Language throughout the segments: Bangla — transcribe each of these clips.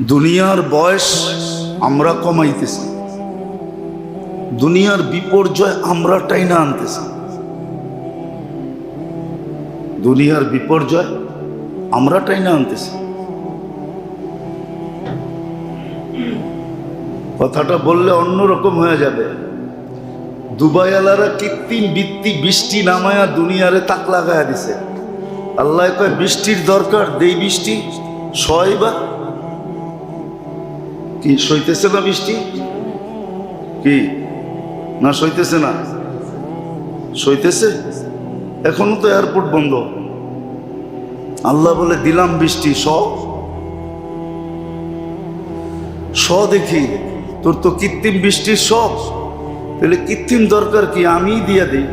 দুনিয়ার বয়স আমরা কমাইতেছি। দুনিয়ার বিপর্যয় আমরা টাইনা আনতেছি। দুনিয়ার বিপর্যয় আমরা টাইনা আনতেছি। কথাটা বললে অন্যরকম হয়ে যাবে। দুবাইওয়ালারা কৃত্রিম বৃত্তি বৃষ্টি নামায়া দুনিয়ারে তাক লাগায়া দিছে। আল্লাহ কয়, বৃষ্টির দরকার, দেই বৃষ্টি সয় বা কি, সইতেছে না বৃষ্টি কি? না, সইতেছে না। সইতেছে? এখনও তো এয়ারপোর্ট বন্ধ। আল্লাহ বলে, দিলাম বৃষ্টি স দেখি, তোর তো কৃত্রিম বৃষ্টির শখ। তাহলে কৃত্রিম দরকার কি? আমি দিয়া দিই।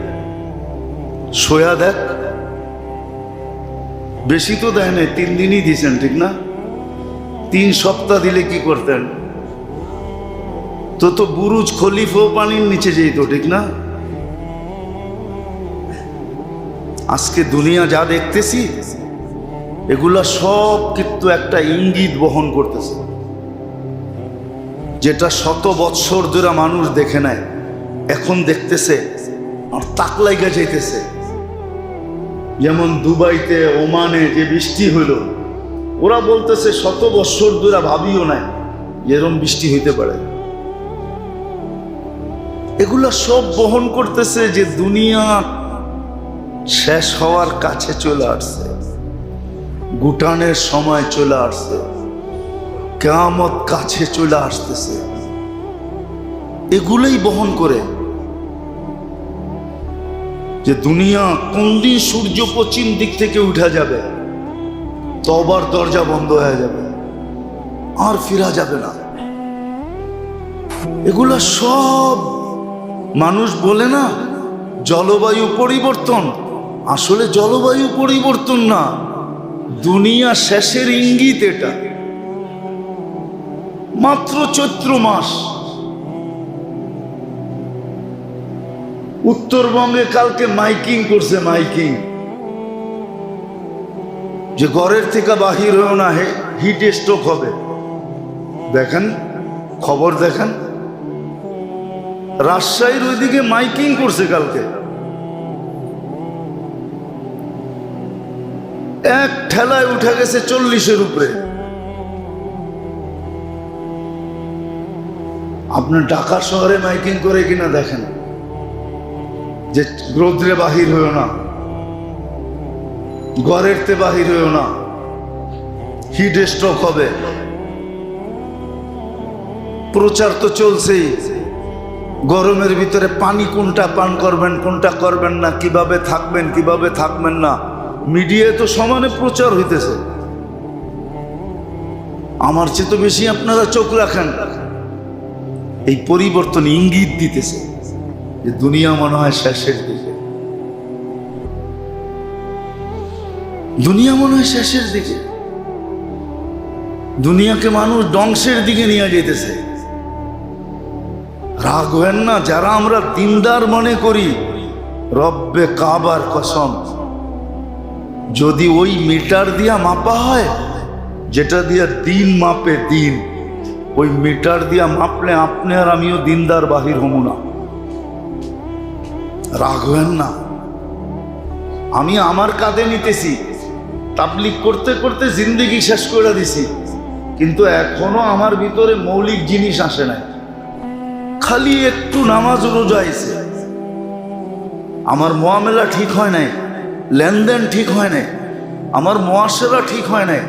সোয়া দেখ। বেশি তো দেয় নাই, তিন দিনই দিয়েছেন, ঠিক না? তিন সপ্তাহ দিলে কি করতেন? তো তো বুরুজ খলিফও পানির নিচে যেত, ঠিক না? আজকে দুনিয়া যা দেখতেছি, এগুলা সব কিন্তু একটা ইঙ্গিত বহন করতেছে। যেটা শত বৎসর ধরে মানুষ দেখে নেয়, এখন দেখতেছে আর তাক লাইগা যাইতেছে। যেমন দুবাইতে, ওমানে যে বৃষ্টি হইল ওরা বলতেছে শত বৎসর ধরে ভাবিও নাই এরম বৃষ্টি হইতে পারে। এগুলা সব বহন করতেছে যে দুনিয়া শেষ হওয়ার কাছে চলে আসছে। গুটানের সময় চলে আসছে। কেয়ামত কাছে চলে আসতেছে। এগুলোই বহন করে যে দুনিয়া কোন দিন সূর্য পশ্চিম দিক থেকে উঠা যাবে। তবার দরজা বন্ধ হয়ে যাবে। আর ফিরা যাবে না। এগুলা সব মানুষ বলে না, জলবায়ু পরিবর্তন। আসলে জলবায়ু পরিবর্তন না, দুনিয়া শেষের ইঙ্গিত এটা। মাত্র চৈত্র মাস। উত্তরবঙ্গে কালকে মাইকিং করছে মাইকিং। যে ঘরের থেকে বাহির হয়েও না হে হিট স্ট্রোক হবে। দেখেন, খবর দেখেন। রাজশাহীর ওইদিকে মাইকিং করছে কালকে। এক ঠেলায় উঠে গেছে চল্লিশের উপরে। আপনার ঢাকা শহরে মাইকিং করে কিনা দেখেন, যে রৌদ্রে বাহির হইও না। ঘরের তে বাহির হয়েও না। হিট স্ট্রোক হবে। প্রচার তো চলছেই। গরমের ভিতরে পানি কোনটা পান করবেন, কোনটা করবেন না, কীভাবে থাকবেন কীভাবে থাকবেন না। মিডিয়ায় তো সমানে প্রচার হইতেছে। আমার চেয়ে তো বেশি আপনারা চোখ রাখেন। এই পরিবর্তন ইঙ্গিত দিতেছে যে দুনিয়া মনে হয় শেষের দিকে। দুনিয়া মনে হয় শেষের দিকে। দুনিয়াকে মানুষ ধ্বংসের দিকে নিয়ে যেতেছে। রাগ হেন না, যারা আমরা দিনদার মনে করি, রব্বে কাবার কসম। যদি ওই মিটার দিয়া মাপা হয়, যেটা দিয়া দিন মাপে দিন, ওই মিটার দিয়া মাপলে আপনি আর আমিও দিনদার বাহির হমু না। রাগ হেন না। আমি আমার কাঁধে নিতেছি। তাবলিক করতে করতে জিন্দিগি শেষ করে দিছি। কিন্তু এখনও আমার ভিতরে মৌলিক জিনিস আসে নাই। খালি একটু নামাজ আইছে। আমার মোয়ামেলা ঠিক হয় নাই, লেনদেন ঠিক হয় নাই, আমার মোয়াশেরা ঠিক হয় নাই।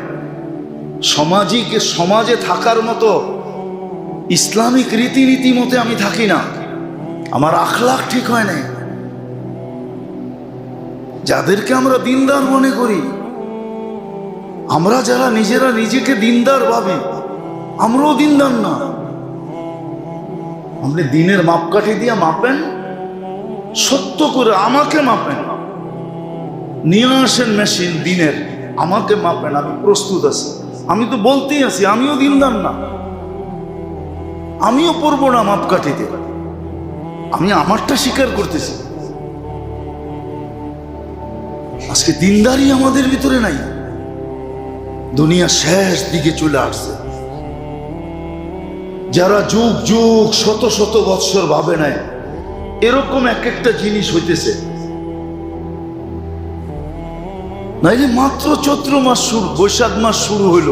সমাজিক, সমাজে থাকার মতো ইসলামিক রীতিনীতি মতে আমি থাকি না। আমার আখলাখ ঠিক হয় নাই। যাদেরকে আমরা দিনদার মনে করি আমরা যারা নিজেরা নিজেকে দিনদার ভাবি, আমরাও দিনদার না। আপনি দিনের মাপকাঠি দিয়ে মাপেন, সত্য করে আমাকে মাপেন। নিয়ে আসেন মেশিন দিনের, আমাকে মাপেন, আমি প্রস্তুত আছি। আমি তো বলতেই আছি, আমিও দিনদার না। আমিও পড়ব না মাপকাঠিতে। আমি আমারটা স্বীকার করতেছি। আজকে দিনদারি আমাদের ভিতরে নাই। দুনিয়া শেষ দিকে চলে আসছে। যারা যুগ যুগ, শত শত বৎসর ভাবে নেয়, এরকম এক একটা জিনিস হইতেছে। নাইলে মাত্র চৈত্র মাস শুরু, বৈশাখ মাস শুরু হইল।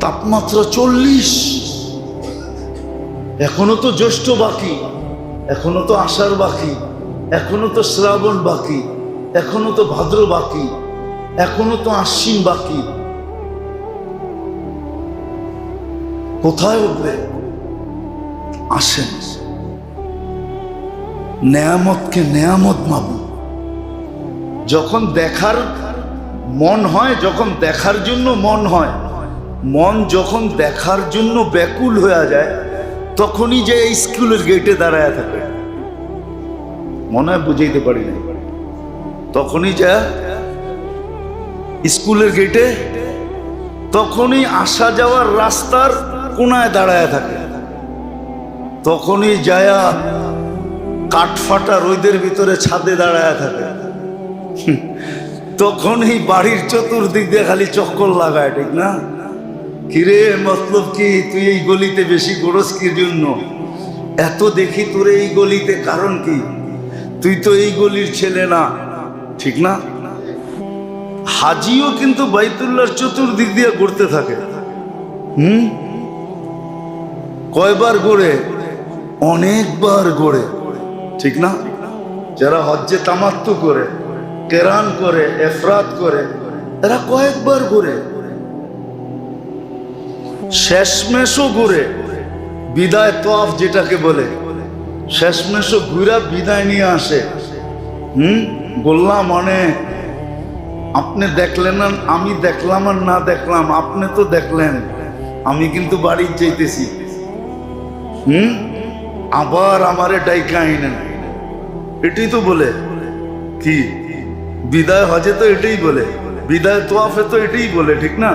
তাপমাত্রা চল্লিশ। এখনও তো জ্যৈষ্ঠ বাকি, এখনও তো আষাঢ় বাকি, এখনও তো শ্রাবণ বাকি, এখনও তো ভাদ্র বাকি। এখনও তো আশ্বিন বাকি। কোথায় উঠবে? আসেন। নেয়ামতকে নেয়ামত মাবুন যখন দেখার মন হয়, যখন দেখার জন্য মন হয়, মন যখন দেখার জন্য ব্যাকুল হয়ে যায়, তখনই যে স্কুলের গেটে দাঁড়ায় থাকে। মনে হয় বুঝাইতে পারি না তখনই যা স্কুলের গেটে তখনই আসা যাওয়ার রাস্তার কোনায় দাঁড়ায় থাকে। তখনই যায়া কাঠফাটা রোদের ভিতরে ছাদে দাঁড়ায় থাকে। তখন এই বাড়ির চতুর্দিক দিয়ে খালি চক্কর লাগায়, ঠিক না? কিরে, মতলব কি, তুই এই গলিতে বেশি গরস কি জন্য? এত দেখি তোর এই গলিতে কারণ কি? তুই তো এই গলির ছেলে না, ঠিক না? হাজিও কিন্তু বাইতুল্লাহর চতুর্দিক দিয়ে ঘুরতে থাকে। হুম? কয়বার গড়ে অনেকবার গড়ে ঠিক না? যারা হজ্জে তামাত্তু করে কেরান করে এফরাত করে এরা কয়েকবার ঘুরে। শেষমেশও ঘুরে। বিদায় তফ যেটাকে বলে। শেষমেশও ঘুরা বিদায় নিয়ে আসে। হুম? বললাম মানে আপনি দেখলেন না আমি দেখলাম আর না দেখলাম, আপনি তো দেখলেন। আমি কিন্তু বাড়ি যেতেছি হুম? আবার আমারে ডাইকা আইনেন। এটাই তো বলে। কি? বিদায় হজে তো এটাই বলে। বিদায় তোয়াফে তো এটাই বলে, ঠিক না?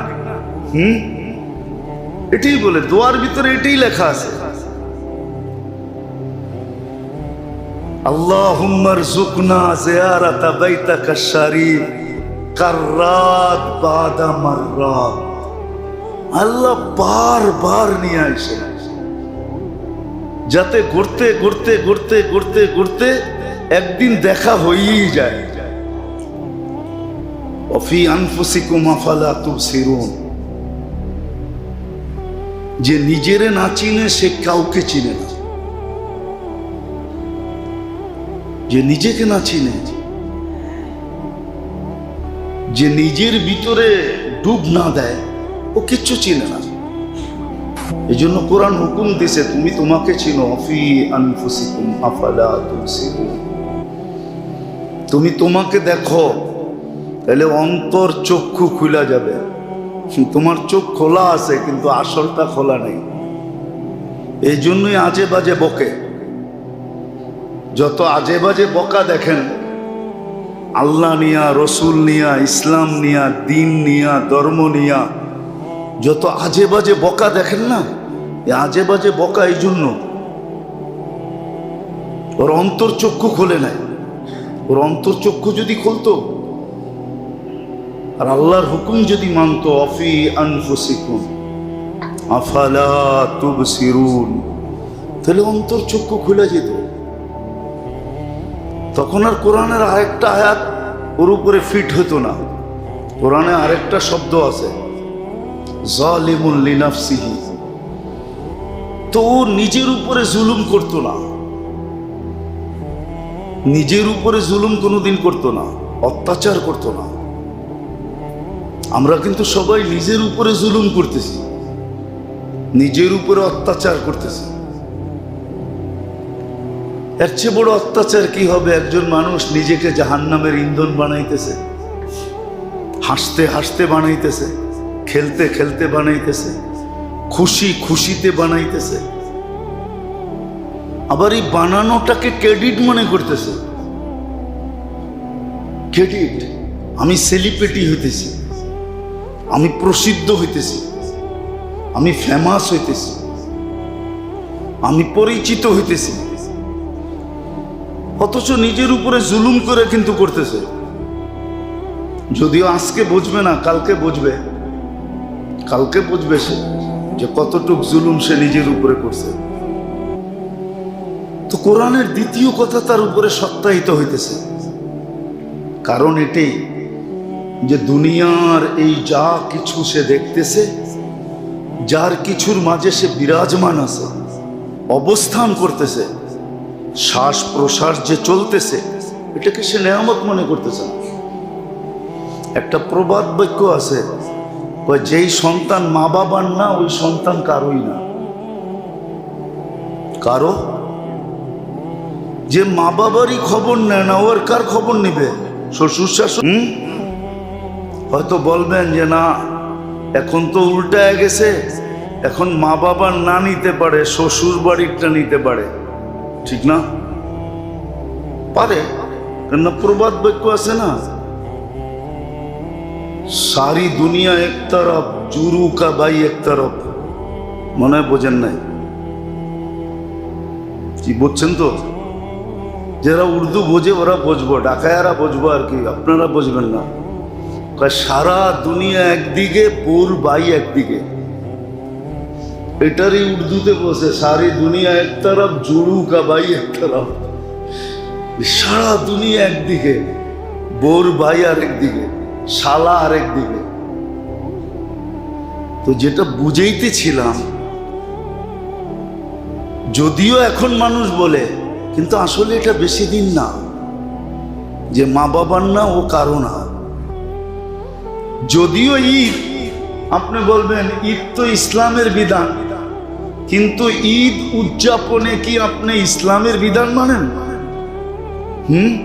হুম? এটাই বলে। দোয়ার ভিতরে এটাই লেখা আছে। আল্লাহ আল্লাহুম্মার জুকনা জিয়ারাতা বাইতাকা শরীফ। কাররাত বাদা মাররাত। আল্লাহ বারবার নিয়ে আসে যাতে ঘুরতে ঘুরতে ঘুরতে ঘুরতে ঘুরতে একদিন দেখা হয়েই যায়। অফি আনফুসিকুম আফালা তুবসিরুন। যে নিজেরে না চিনে, সে কাউকে চিনে না। যে নিজেকে না চিনে যে নিজের ভিতরে ডুব না দেয়, ও কিচ্ছু চিনে না। এই জন্য কোরআন হুকুম দিছে, তুমি তোমাকে চিনো অফি তুমি তোমাকে দেখো, তাহলে অন্তর চক্ষু খুলা যাবে। তোমার চোখ খোলা আছে, কিন্তু আসলটা খোলা নেই। এই জন্যই আজে বাজে বকে। যত আজে বাজে বকা দেখেন আল্লাহ নিয়া, রসুল নিয়া, ইসলাম নিয়া, দিন নিয়া, ধর্ম নিয়া, যত আজে বাজে বকা দেখেন না আজে বাজে বকা এই জন্য। ওর অন্তর চক্ষু খোলে নাই। ওর অন্তর চক্ষু যদি খুলতো, আর আল্লাহর হুকুম যদি মানতো, অফি আনফুসিকুম, আফালা তুবসিরুন, তাহলে অন্তর চক্ষু খুলে যেত। তখন আর কোরআনের আরেকটা আয়াত ওর উপরে ফিট হতো না। কোরআনে আরেকটা শব্দ আছে তো ও নিজের উপরে জুলুম করতো না। নিজের উপরে জুলুম কোনোদিন করতো না, অত্যাচার করতো না। আমরা কিন্তু সবাই নিজের উপরে জুলুম করতেছি, নিজের উপরে অত্যাচার করতেছি। এর চেয়ে বড় অত্যাচার কি হবে? একজন মানুষ নিজেকে জাহান্নামের ইন্ধন বানাইতেছে, হাসতে হাসতে বানাইতেছে, খেলতে খেলতে বানাইতেছে, খুশি খুশিতে বানাইতেছে, আবার এই বানানোটাকে ক্রেডিট মনে করতেছে। ক্রেডিট, আমি সেলিব্রিটি হইতেছি, আমি প্রসিদ্ধ হইতেছি, আমি ফেমাস হইতেছি, আমি পরিচিত হইতেছি। অথচ নিজের উপরে জুলুম করে কিন্তু করতেছে। যদিও আজকে বুঝবে না, কালকে বুঝবে। কালকে বুঝবে সে যে কতটুক জুলুম সে নিজের উপরে করছে। তো কোরআনের দ্বিতীয় কথা তার উপরে সত্যায়িত হইতেছে। কারণ এটাই যে দুনিয়ার এই যা কিছু সে দেখতেছে, যার কিছুর মাঝে সে বিরাজমান আছে, অবস্থান করতেছে শ্বাস প্রশ্বাস যে চলতেছে, এটাকে সে নেয়ামত মনে করতেছে না। একটা প্রবাদ বাক্য আছে যেই সন্তান মা বাবার না, ওই সন্তান কারোই না। কারও? যে মা বাবারই খবর নেয় না, ওর কার খবর নিবে? শ্বশুর হুম? হয়তো বলবেন যে, না, এখন তো উল্টায় গেছে, এখন মা বাবার না নিতে পারে শ্বশুর বাড়িরটা নিতে পারে। ঠিক না? পারে। কেননা প্রবাদ বাক্য আছে না? সারি দুনিয়া এক তরফ, জুরু কা বাই এক তরফ। মনে হয় বোঝেন নাই? কি বুঝছেন তো? যারা উর্দু বোঝে, ওরা বুঝব। ডাকায়ারা বুঝব আর কি, আপনারা বুঝবেন না। সারা দুনিয়া একদিকে, পুর বাই একদিকে। এটারই উর্দুতে বসে সারি দুনিয়া এক তরফ জুড়ু কা বাই এক তরফ। সারা দুনিয়া একদিকে, বোর ভাই আর একদিকে, শালা আর একদিকে। তো যেটা বুঝেইতেছিলাম, যদিও এখন মানুষ বলে, কিন্তু আসলে এটা বেশি দিন না, যে মা বাবার না ও কারও না। যদিও ঈদ, আপনি বলবেন, ঈদ তো ইসলামের বিধান। কিন্তু ঈদ উদযাপনে কি আপনি ইসলামের বিধান মানেন? হুম?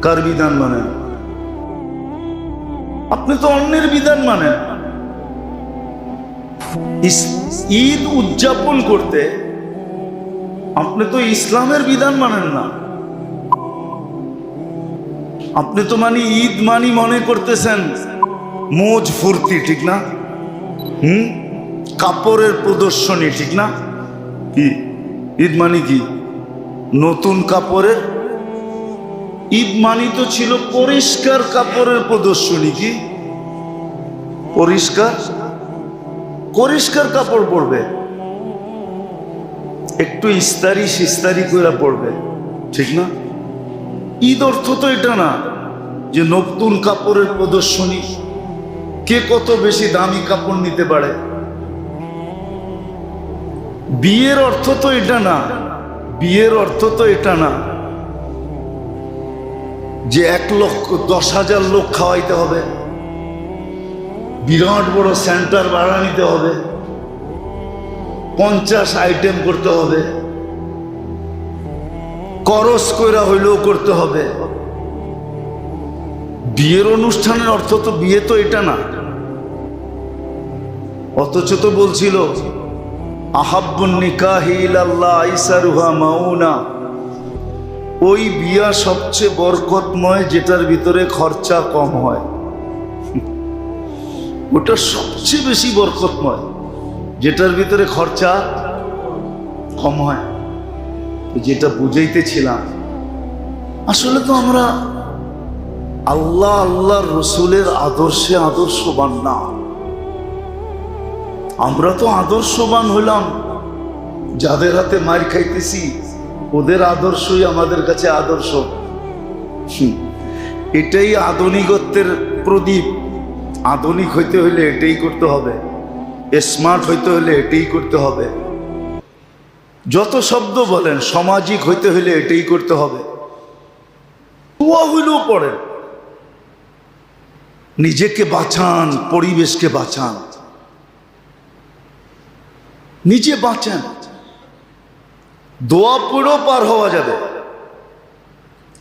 কার বিধান মানেন? আপনি তো অন্যের বিধান মানেন। ঈদ উদযাপন করতে আপনি তো ইসলামের বিধান মানেন না। আপনি তো মানে ঈদ মানি মনে করতেছেন। মোজ ফুর্তি, ঠিক না? হুম? কাপড়ের প্রদর্শনী, ঠিক না? কি? ঈদ মানি কি? নতুন কাপড়ের? ঈদ মানি তো ছিল পরিষ্কার কাপড়ের প্রদর্শনী, কি? পরিষ্কার? পরিষ্কার কাপড় পরবে। একটু ইস্তারি সিস্তারি করে পড়বে ঠিক না? ঈদ অর্থ তো এটা না যে নতুন কাপড়ের প্রদর্শনী। কে কত বেশি দামি কাপড় নিতে পারে? বিয়ের অর্থ তো এটা না। বিয়ের অর্থ তো এটা না। যে এক লক্ষ, দশ হাজার লোক খাওয়াইতে হবে। বিরাট বড় সেন্টার ভাড়া নিতে হবে। পঞ্চাশ আইটেম করতে হবে। করস কইরা হইলেও করতে হবে। বিয়ের অনুষ্ঠানের অর্থ তো বিয়ে তো এটা না। অথচ তো বলছিল ওই বিয়া সবচেয়ে বরকতময়, যেটার ভিতরে খরচা কম হয়। ওটা সবচেয়ে বেশি বরকতময়, যেটার ভিতরে খরচা কম হয়। যেটা বুঝাইতেছিলাম, আসলে তো আমরা আল্লাহ আল্লাহর রসুলের আদর্শে আদর্শবান না। আমরা তো আদর্শবান হইলাম। যাদের হাতে মার খাইতেছি, ওদের আদর্শই আমাদের কাছে আদর্শ। এটাই আধুনিকত্বের প্রদীপ। আধুনিক হইতে হইলে এটাই করতে হবে। স্মার্ট হইতে হলে এটাই করতে হবে। যত শব্দ বলেন, সামাজিক হইতে হইলে এটাই করতে হবে। দোয়া হইলেও পড়েন। নিজেকে বাঁচান, পরিবেশকে বাঁচান। নিজে বাঁচান। দোয়া পড়েও পার হওয়া যাবে।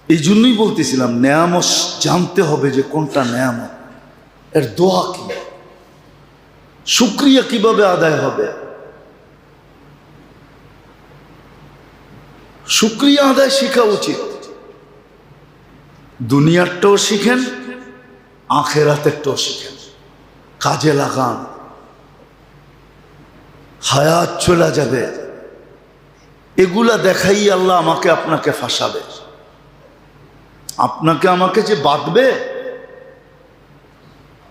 এই জন্যই বলতেছিলাম, নেয়ামত জানতে হবে যে কোনটা নেয়ামত। এর দোয়া কি? শুক্রিয়া কীভাবে আদায় হবে? শুক্রিয়া আদায় শেখা উচিত। দুনিয়ারটাও শিখেন, আখেরাতেরটাও শিখেন। কাজে লাগান। হায়াত চলে যাবে। এগুলা দেখাই আল্লাহ আমাকে আপনাকে ফাঁসাবে। আপনাকে আমাকে যে বাঁধবে,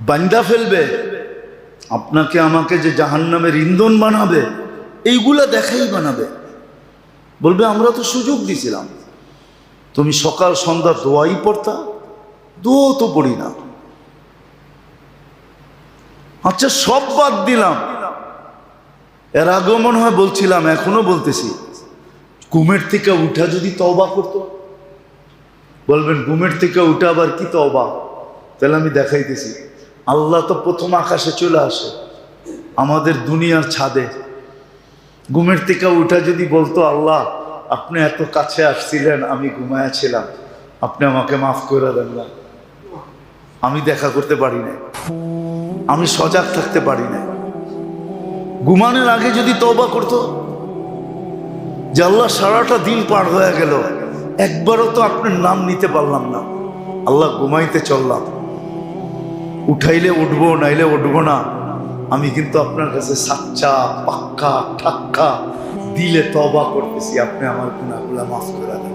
বান্দা ফেলবে, আপনাকে আমাকে যে জাহান্নামের ইন্ধন বানাবে, এইগুলা দেখাই বানাবে। বলবে, আমরা তো সুযোগ দিছিলাম। তুমি সকাল সন্ধ্যা দোয়াই পড়তা দোয়া তো পড়ি না। আচ্ছা সব বাদ দিলাম। এর আগেও মনে হয় বলছিলাম এখনও বলতেছি। ঘুমের থেকে উঠা যদি তওবা করতো? বলবেন, ঘুমের থেকে উঠে আবার কি তওবা? তাহলে আমি দেখাইতেছি। আল্লাহ তো প্রথম আকাশে চলে আসে, আমাদের দুনিয়ার ছাদে। ঘুমের থেকে উঠা যদি বলতো, আল্লাহ, আপনি এত কাছে আসছিলেন, আমি ঘুমায়াছিলাম আপনি আমাকে মাফ করে দেন না। আমি দেখা করতে পারি না আমি সজাগ থাকতে পারি না ঘুমানোর আগে যদি তবা করতো, যে আল্লাহ সারাটা দিন পার হয়ে গেল, একবারও তো আপনার নাম নিতে পারলাম না। আল্লাহ ঘুমাইতে চললাম। উঠাইলে উঠবো, নাইলে উঠবো না। আমি কিন্তু আপনার কাছে সাচ্চা, পাক্কা, ঠাক্কা, দিলে তবা করতেছি, আপনি আমার গুণাগুলা মাফ করে দেন।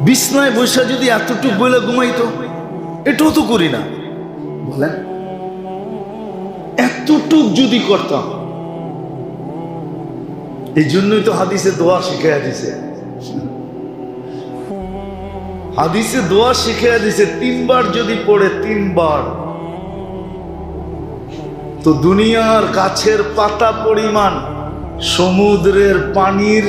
বিছনায় বৈশা যদি এতটুকু বলে ঘুমাইতো, এটাও তো করি না। বলেন। এতটুক যদি করতাম। এই জন্যই তো হাদিসে দোয়া শিখাইয়া দিছে। হাদিসে দোয়া শিখাইয়া দিছে, তিনবার যদি পড়ে, তিনবার। তো দুনিয়ার গাছের পাতা পরিমাণ, সমুদ্রের পানির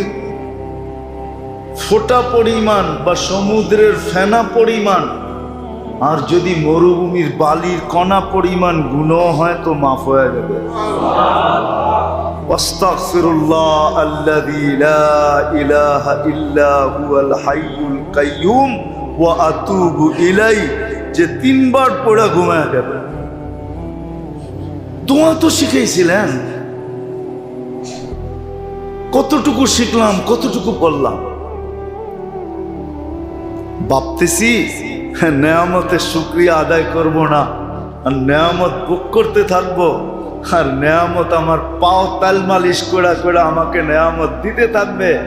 ফোটা পরিমাণ বা সমুদ্রের ফেনা পরিমাণ আর যদি মরুভূমির বালির কণা পরিমাণ গুণ হয় তো মাফ হয়ে যাবে واستغفر الله الذي لا اله الا هو الحي القيوم واتوب اليه যে তিনবার পড়া ঘুমায় যাবে দোয়া তো শিখাইছিলেন কতটুকু শিখলাম কতটুকু পড়লাম ভাবতেছি হ্যাঁ, নেয়ামতের শুক্রিয়া আদায় করব না, আর নেয়ামত বুক করতে থাকব, আর নেয়ামত আমার পাও তাল মালিশ করে করে আমাকে নেয়ামত দিতে থাকবে।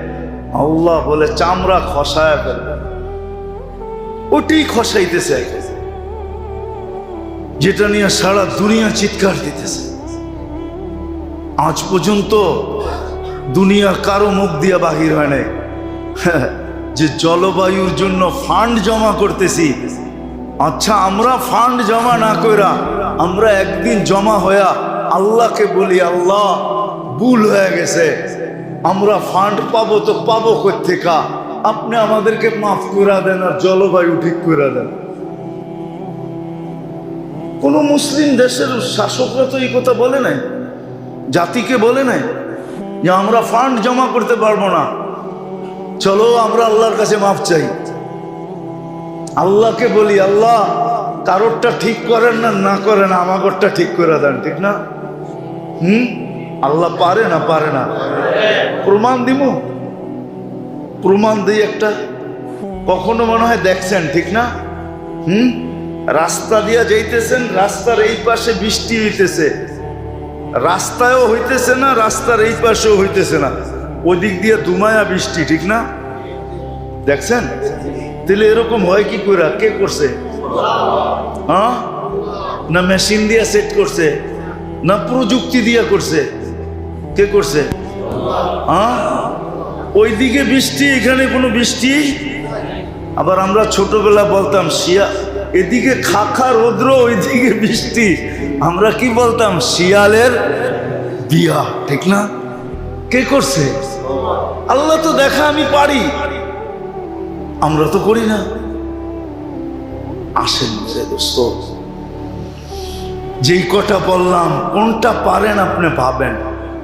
আল্লাহ বলে, চামড়া খসায় ফেলবে। ওটাই খসাইতেছে যেটা নিয়ে সারা দুনিয়া চিৎকার দিতেছে। আজ পর্যন্ত দুনিয়া কারও মুখ দিয়ে বাহির হয় নাই। যে জলবায়ুর জন্য ফান্ড জমা করতেছি। আচ্ছা আমরা ফান্ড জমা না কইরা আমরা একদিন জমা হইয়া আল্লাহকে বলি, আল্লাহ, ভুল হয়ে গেছে। আমরা ফান্ড পাবো তো পাবো কোথেকা আপনি আমাদেরকে মাফ করে দেন আর জলবায়ু ঠিক করে দেন। কোন মুসলিম দেশের শাসকরা তো এই কথা বলে নাই, জাতিকে বলে নাই যে আমরা ফান্ড জমা করতে পারব না। চলো, আমরা আল্লাহর কাছে মাফ চাই। আল্লাহকে বলি, আল্লাহ, কারোরটা ঠিক করেন না না করেন, আমাগরটা ঠিক করে দেন, ঠিক না? হুম? আল্লাহ পারে না পারে না। প্রমাণ দিব প্রমাণ দিই একটা। কখনো মনে হয় দেখছেন, ঠিক না? হুম? রাস্তা দিয়া যাইতেছেন, রাস্তার এই পাশে বৃষ্টি হইতেছে। রাস্তায়ও হইতেছে না, রাস্তার এই পাশেও হইতেছে না। ওদিক দিয়ে দুমায়া বৃষ্টি, ঠিক না? দেখছেন? তাহলে এরকম হয় কি করে কে করছে? হ্যাঁ? না মেশিন দিয়ে সেট করছে? না প্রযুক্তি দিয়া করছে? কে করছে? হ্যাঁ? ওইদিকে বৃষ্টি, এখানে কোনো বৃষ্টি? আবার আমরা ছোটবেলা বলতাম, শিয়া, এদিকে খাখা রৌদ্র, ওইদিকে বৃষ্টি। আমরা কি বলতাম? শিয়ালের বিয়া, ঠিক না? কে করছে? আল্লাহ তো দেখা আমি পারি। আমরা তো করি না। আসেন যেই কটা বললাম, কোনটা পারেন আপনি ভাবেন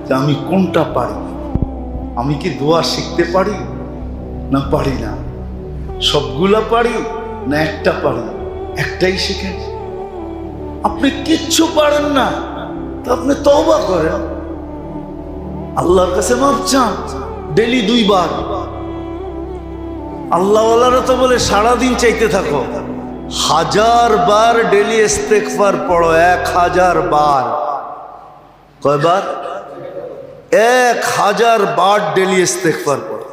যে আমি কোনটা পারি? আমি কি দোয়া শিখতে পারি? না পারি না। সবগুলা পারি না একটা পারি? একটাই শিখেন। আপনি কিচ্ছু পারেন না। তা আপনি তবা করেন। আল্লাহর কাছে মাপ চান, ডেলি দুইবার। আল্লাহওয়ালারা তো বলে, সারাদিন চাইতে থাকো। হাজার বার ডেলি ইস্তেকফার পড়ো, এক হাজার বার। কয়বার? এক হাজার বার ডেলি ইস্তেকফার পড়ো।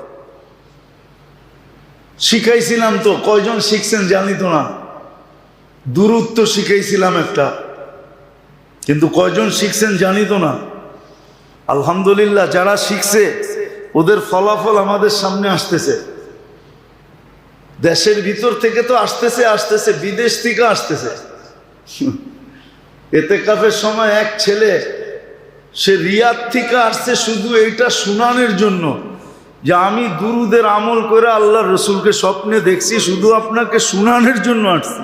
শিখাইছিলাম তো, কয়জন শিখছেন জানি তো না। দূরত্ব শিখাইছিলাম একটা। কিন্তু কয়জন শিখছেন জানি তো না। আলহামদুলিল্লাহ, যারা শিখছে, ওদের ফলাফল আমাদের সামনে আসতেছে। দেশের ভিতর থেকে তো আসতেছে আসতেছে, বিদেশ থেকে আসতেছে। এতে কাফের সময় এক ছেলে, সে রিয়াদ থেকে আসছে শুধু এইটা শুনানোর জন্য যে আমি দুরুদের আমল করে আল্লাহ রসুলকে স্বপ্নে দেখছি, শুধু আপনাকে শুনানোর জন্য আসছি।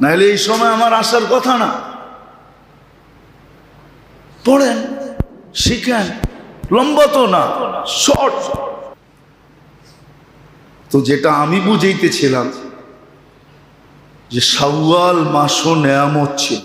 নাহলে এই সময় আমার আসার কথা না। পড়েন, শিখেন, লম্বা তো না, শর্ট। তো যেটা আমি বুঝাইতেছিলাম যে সাউয়াল মাসও নেয়ামত ছিল।